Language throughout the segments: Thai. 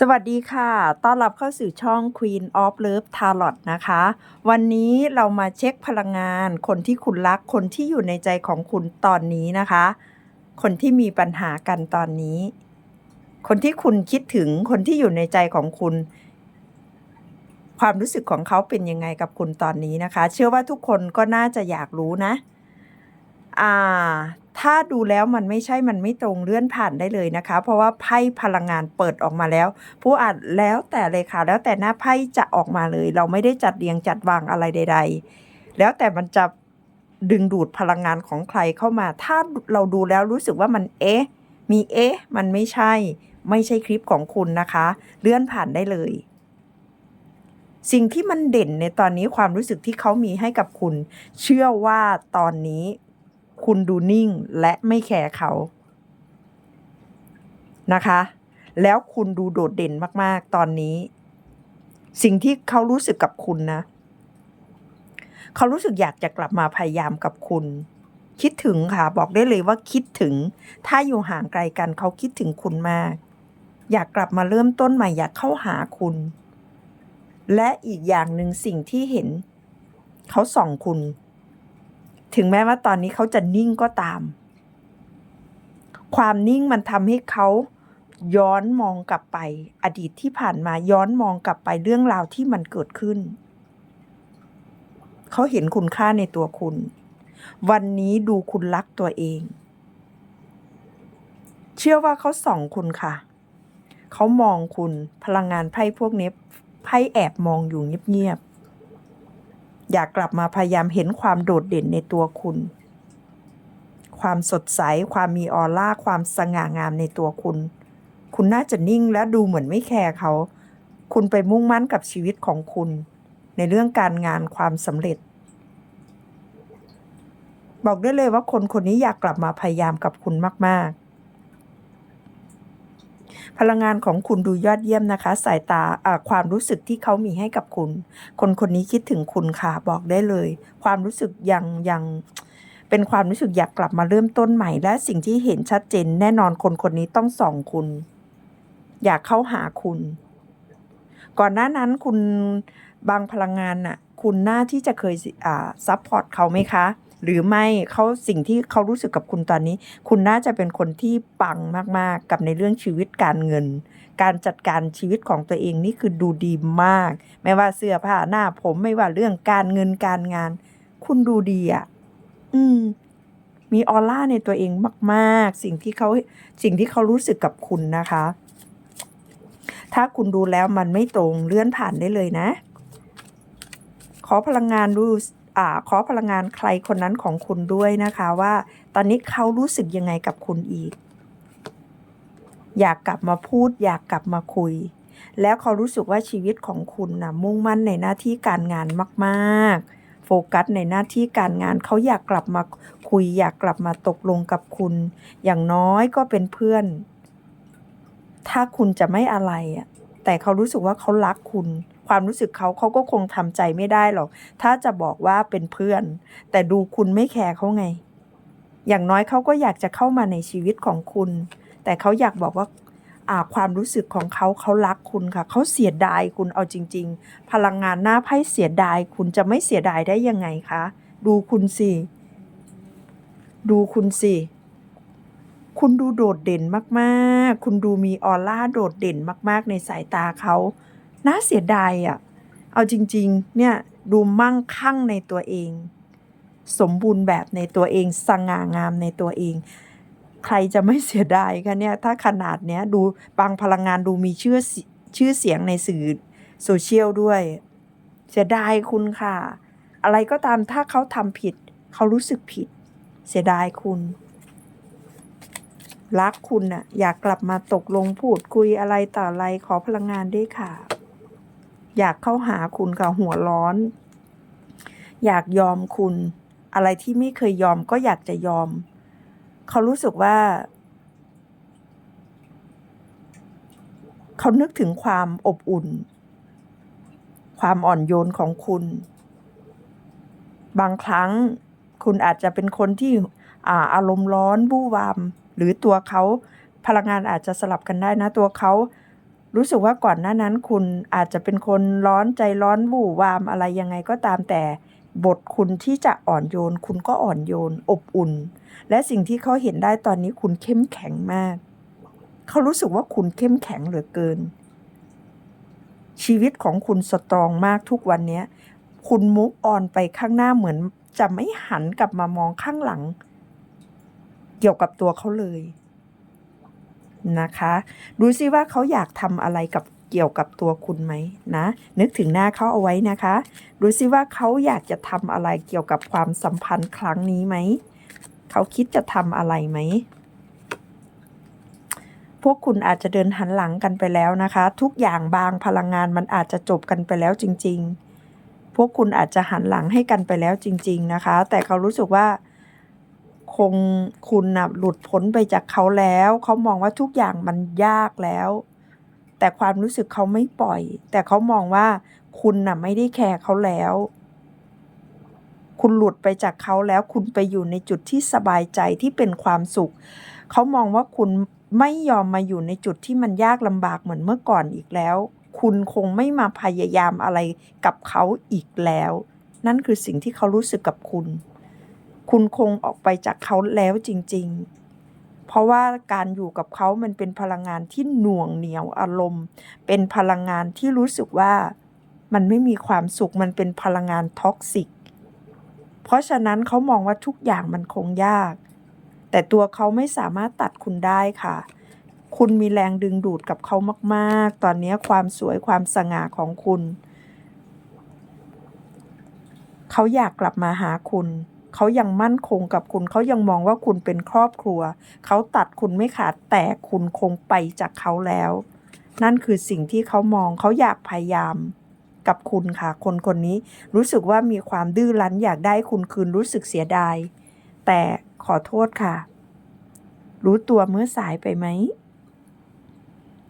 สวัสดีค่ะ ต้อนรับเข้าสู่ช่อง Queen of Love Tarot นะคะ วันนี้เรามาเช็คพลังงาน คนที่คุณรัก คนที่อยู่ในใจของคุณตอนนี้นะคะ คนที่มีปัญหากันตอนนี้ คนที่คุณคิดถึง คนที่อยู่ในใจของคุณ ความรู้สึกของเขาเป็นยังไงกับคุณตอนนี้นะคะ เชื่อว่าทุกคนก็น่าจะอยากรู้นะ อ่า ถ้าดูแล้วมันไม่ใช่มันไม่ตรงเลื่อนผ่านได้เลยนะคะ เพราะว่าไพ่พลังงานเปิดออกมาแล้ว ผู้อ่านแล้วแต่เลยค่ะ แล้วแต่หน้าไพ่จะออกมาเลย เราไม่ได้จัดเรียงจัดวางอะไรใด ๆ แล้วแต่มันจะดึงดูดพลังงานของใครเข้ามา ถ้าเราดูแล้วรู้สึกว่ามันเอ๊ะ มีเอ๊ะ มันไม่ใช่ ไม่ใช่คลิปของคุณนะคะ เลื่อนผ่านได้เลย สิ่งที่มันเด่นในตอนนี้ความรู้สึกที่เขามีให้กับคุณ เชื่อว่าตอนนี้ คุณดูนิ่งและไม่แคร์เขานะคะ แล้วคุณดูโดดเด่นมาก ๆ ตอนนี้ สิ่งที่เขารู้สึกกับคุณนะ เขารู้สึกอยากจะกลับมาพยายามกับคุณ คิดถึงค่ะ บอกได้เลยว่าคิดถึง ถ้าอยู่ห่างไกลกันเขาคิดถึงคุณมาก อยากกลับมาเริ่มต้นใหม่อยากเข้าหาคุณ และอีกอย่างหนึ่งสิ่งที่เห็น เขาส่องคุณ ถึงแม้ว่าตอนนี้เขาจะนิ่งก็ตาม ความนิ่งมันทำให้เขาย้อนมองกลับไป อดีตที่ผ่านมาย้อนมองกลับไปเรื่องราวที่มันเกิดขึ้น เขาเห็นคุณค่าในตัวคุณ วันนี้ดูคุณรักตัวเอง เชื่อว่าเขาส่องคุณค่ะ เขามองคุณพลังงานไพ่พวกนี้ไพ่แอบมองอยู่เงียบๆ อยากกลับมาพยายามเห็นความโดดเด่นในตัวคุณ ความสดใส ความมีออร่า ความสง่างามในตัวคุณ คุณน่าจะนิ่งและดูเหมือนไม่แคร์เขา คุณไปมุ่งมั่นกับชีวิตของคุณ ในเรื่องการงานความสำเร็จ บอกได้เลยว่าคนคนนี้อยากกลับมาพยายามกับคุณมาก ๆ พลังงานของคุณดูยอดเยี่ยมนะคะ สายตาความรู้สึกที่เขามีให้กับคุณ คนคนนี้คิดถึงคุณค่ะบอกได้เลย ความรู้สึกยังยังเป็นความรู้สึกอยากกลับมาเริ่มต้นใหม่ และสิ่งที่เห็นชัดเจน แน่นอนคนคนนี้ต้องส่องคุณ อยากเข้าหาคุณ ก่อนหน้านั้นคุณบางพลังงานน่ะ คุณน่าที่จะเคยอ่าซัพพอร์ตเขาไหมคะ หรือไม่เขาสิ่งที่เขารู้สึกกับคุณตอนนี้ คุณน่าจะเป็นคนที่ปังมาก ๆ กับในเรื่องชีวิตการเงิน การจัดการชีวิตของตัวเองนี่คือดูดีมาก ไม่ว่าเสื้อผ้าหน้าผมไม่ว่าเรื่องการเงินการงาน คุณดูดีอะ อืม มีออร่าในตัวเองมาก ๆ สิ่งที่เขาสิ่งที่เขารู้สึกกับคุณนะคะ ถ้าคุณดูแล้วมันไม่ตรงเลื่อนผ่านได้เลยนะ ขอพลังงานดู อขอพลังงานใครคนนั้นของคุณด้วยนะคะว่า ตอนนี้เขารู้สึกยังไงกับคุณอีก อยากกลับมาพูด อยากกลับมาคุย แล้วเขารู้สึกว่าชีวิตของคุณนะมุ่งมั่นในหน้าที่การงานมากๆ โฟกัสในหน้าที่การงาน เขาอยากกลับมาคุย อยากกลับมาตกลงกับคุณ อย่างน้อยก็เป็นเพื่อน ถ้าคุณจะไม่อะไรอะแต่เขารู้สึกว่าเขารักคุณ ความรู้สึกเขาเขาก็คงทำใจไม่ได้หรอก ถ้าจะบอกว่าเป็นเพื่อน แต่ดูคุณไม่แคร์เขาไง อย่างน้อยเขาก็อยากจะเข้ามาในชีวิตของคุณ แต่เขาอยากบอกว่าอ่าความรู้สึกของเขาเขารักคุณค่ะ เขาเสียดายคุณเอาจริง ๆ พลังงานหน้าไพ่เสียดาย คุณจะไม่เสียดายได้ยังไงคะดูคุณสิดูคุณสิคุณดูโดดเด่นมากๆ คุณดูมีออร่าโดดเด่นมากๆ ในสายตาเขา น่าเสียดายอะ่ะ เอาจริง ๆ เนี่ยดูมั่งคั่งในตัวเอง สมบูรณ์แบบในตัวเองสง่างามในตัวเอง ใครจะไม่เสียดายคะเนี่ย ถ้าขนาดเนี้ยดูบางพลังงานดูมีชื่อชื่อเสียงในสื่อโซเชียลด้วย เสียดายคุณค่ะ อะไรก็ตามถ้าเขาทำผิด เขารู้สึกผิด เสียดายคุณรักคุณน่ะอยากกลับมาตกลงพูดคุยอะไรต่ออะไรขอพลังงานด้วยค่ะ อยากเข้าหาคุณค่ะหัวร้อน อยากยอมคุณ อะไรที่ไม่เคยยอมก็อยากจะยอม เขารู้สึกว่า เขานึกถึงความอบอุ่น ความอ่อนโยนของคุณ บางครั้งคุณอาจจะเป็นคนที่อาอารมณ์ร้อนบู้วาม หรือตัวเขาพลังงานอาจจะสลับกันได้นะตัวเขา รู้สึกว่าก่อนหน้านั้นคุณอาจจะเป็นคนร้อนใจร้อนบู่วามอะไรยังไงก็ตามแต่บทคุณที่จะอ่อนโยน คุณก็อ่อนโยน อบอุ่น และสิ่งที่เขาเห็นได้ตอนนี้คุณเข้มแข็งมาก เขารู้สึกว่าคุณเข้มแข็งเหลือเกิน ชีวิตของคุณสตรองมากทุกวันนี้คุณมุกออนไปข้างหน้าเหมือน จะไม่หันกลับมามองข้างหลัง เกี่ยวกับตัวเขาเลย นะคะ ดูซิว่าเขาอยากทำอะไรกับเกี่ยวกับตัวคุณไหมนะ นึกถึงหน้าเขาเอาไว้นะคะ ดูซิว่าเขาอยากจะทำอะไรเกี่ยวกับความสัมพันธ์ครั้งนี้ไหม เขาคิดจะทำอะไรไหมพวกคุณอาจจะเดินหันหลังกันไปแล้วนะคะ ทุกอย่างบางพลังงานมันอาจจะจบกันไปแล้วจริง ๆ พวกคุณอาจจะหันหลังให้กันไปแล้วจริง ๆ นะคะ แต่เขารู้สึกว่า คงคุณนะหลุดพ้นไปจากเขาแล้ว เขามองว่าทุกอย่างมันยากแล้ว แต่ความรู้สึกเขาไม่ปล่อย แต่เขามองว่าคุณน่ะไม่ได้แคร์เขาแล้ว คุณหลุดไปจากเขาแล้ว คุณไปอยู่ในจุดที่สบายใจที่เป็นความสุข เขามองว่าคุณไม่ยอมมาอยู่ในจุดที่มันยากลำบากเหมือนเมื่อก่อนอีกแล้ว คุณคงไม่มาพยายามอะไรกับเขาอีกแล้ว นั่นคือสิ่งที่เขารู้สึกกับคุณ คุณคงออกไปจากเขาแล้วจริง ๆ เพราะว่าการอยู่กับเขามันเป็นพลังงานที่หน่วงเหนียวอารมณ์ เป็นพลังงานที่รู้สึกว่ามันไม่มีความสุขมันเป็นพลังงานท็อกซิก เพราะฉะนั้นเขามองว่าทุกอย่างมันคงยาก แต่ตัวเขาไม่สามารถตัดคุณได้ค่ะ คุณมีแรงดึงดูดกับเขามาก ๆ ตอนนี้ความสวยความสง่าของคุณ เขาอยากกลับมาหาคุณ เขายังมั่นคงกับคุณ เขายังมองว่าคุณเป็นครอบครัว เขาตัดคุณไม่ขาดแต่คุณคงไปจากเขาแล้ว นั่นคือสิ่งที่เขามองเขาอยากพยายามกับคุณค่ะ คนคนนี้รู้สึกว่ามีความดื้อรั้นอยากได้คุณคืนรู้สึกเสียดาย แต่ขอโทษค่ะ รู้ตัวเมื่อสายไปไหม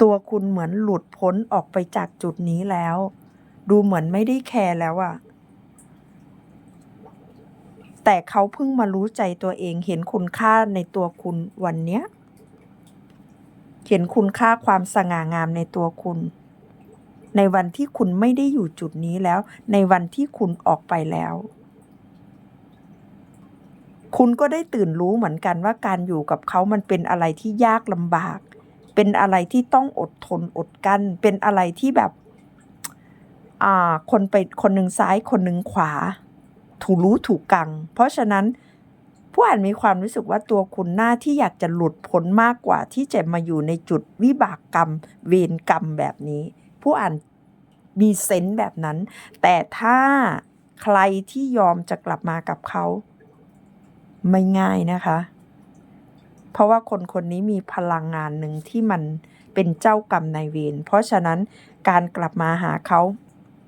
ตัวคุณเหมือนหลุดพ้นออกไปจากจุดนี้แล้ว ดูเหมือนไม่ได้แคร์แล้วอะ แต่เขาเพิ่งมารู้ใจตัวเอง เห็นคุณค่าในตัวคุณวันเนี้ย เห็นคุณค่าความสง่างามในตัวคุณ ในวันที่คุณไม่ได้อยู่จุดนี้แล้ว ในวันที่คุณออกไปแล้ว คุณก็ได้ตื่นรู้เหมือนกันว่าการอยู่กับเขามันเป็นอะไรที่ยากลำบาก เป็นอะไรที่ต้องอดทนอดกั้น เป็นอะไรที่แบบ อ่า คนไปคนหนึ่งซ้ายคนหนึ่งขวา ถูรู้ถูกกัง เพราะฉะนั้นผู้อ่านมีความรู้สึกว่าตัวคุณหน้าที่อยากจะหลุดพ้นมากกว่า ที่จะมาอยู่ในจุดวิบากกรรม เวรกรรมแบบนี้ ผู้อ่านมีเซนส์แบบนั้น แต่ถ้าใครที่ยอมจะกลับมากับเขา ไม่ง่ายนะคะ เพราะว่าคนคนนี้มีพลังงานหนึ่งที่มันเป็นเจ้ากรรมนายเวรเพราะฉะนั้นการกลับมาหาเขา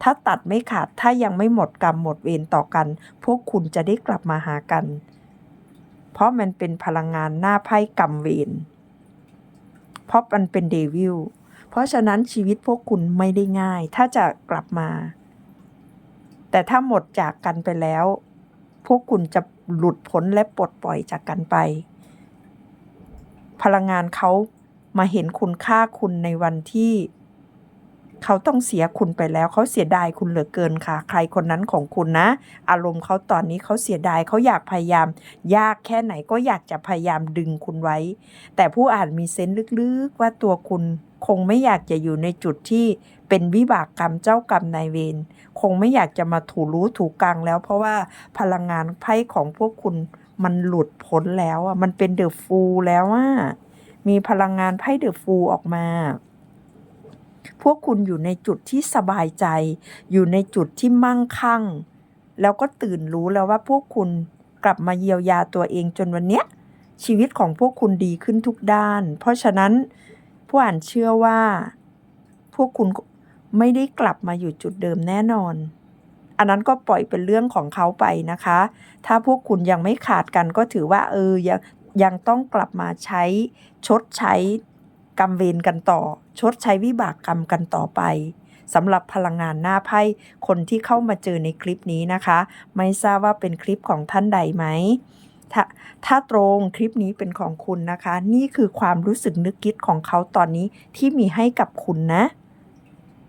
ถ้าตัดไม่ขาดถ้ายังไม่หมดกรรมหมดเวรต่อกัน พวกคุณจะได้กลับมาหากัน เพราะมันเป็นพลังงานหน้าไพ่กรรมเวรเพราะมันเป็นเดวิลเพราะฉะนั้นชีวิตพวกคุณไม่ได้ง่าย ถ้าจะกลับมา แต่ถ้าหมดจากกันไปแล้ว พวกคุณจะหลุดพ้นและปลดปล่อยจากกันไป พลังงานเขามาเห็นคุณค่าคุณในวันที่ เขาต้องเสียคุณไปแล้ว เขาเสียดายคุณเหลือเกินค่ะ ใครคนนั้นของคุณนะ อารมณ์เขาตอนนี้เขาเสียดายเขาอยากพยายาม ยากแค่ไหนก็อยากจะพยายามดึงคุณไว้ แต่ผู้อ่านมีเซนส์ลึกๆว่าตัวคุณคงไม่อยากจะอยู่ในจุดที่เป็นวิบากกรรมเจ้ากรรมนายเวรคงไม่อยากจะมาถูรู้ถูกกังแล้ว เพราะว่าพลังงานไพ่ของพวกคุณมันหลุดพ้นแล้วอะมันเป็นเดอะฟูลแล้วอะมีพลังงานไพ่เดอะฟูลออกมา พวกคุณอยู่ในจุดที่สบายใจ อยู่ในจุดที่มั่งคั่ง แล้วก็ตื่นรู้แล้วว่าพวกคุณกลับมาเยียวยาตัวเองจนวันเนี้ยชีวิตของพวกคุณดีขึ้นทุกด้าน เพราะฉะนั้นผู้อ่านเชื่อว่า พวกคุณไม่ได้กลับมาอยู่จุดเดิมแน่นอน อันนั้นก็ปล่อยเป็นเรื่องของเขาไปนะคะ ถ้าพวกคุณยังไม่ขาดกันก็ถือว่า เออยังยังต้องกลับมาใช้ชดใช้ กรรมเวรกันต่อ ชดใช้วิบากกรรมกันต่อไปสำหรับพลังงานหน้าไพ่คนที่เข้ามาเจอในคลิปนี้นะคะ ไม่ทราบว่าเป็นคลิปของท่านใดไหมถ้าถ้าตรงคลิปนี้เป็นของคุณนะคะ นี่คือความรู้สึกนึกคิดของเขาตอนนี้ที่มีให้กับคุณนะ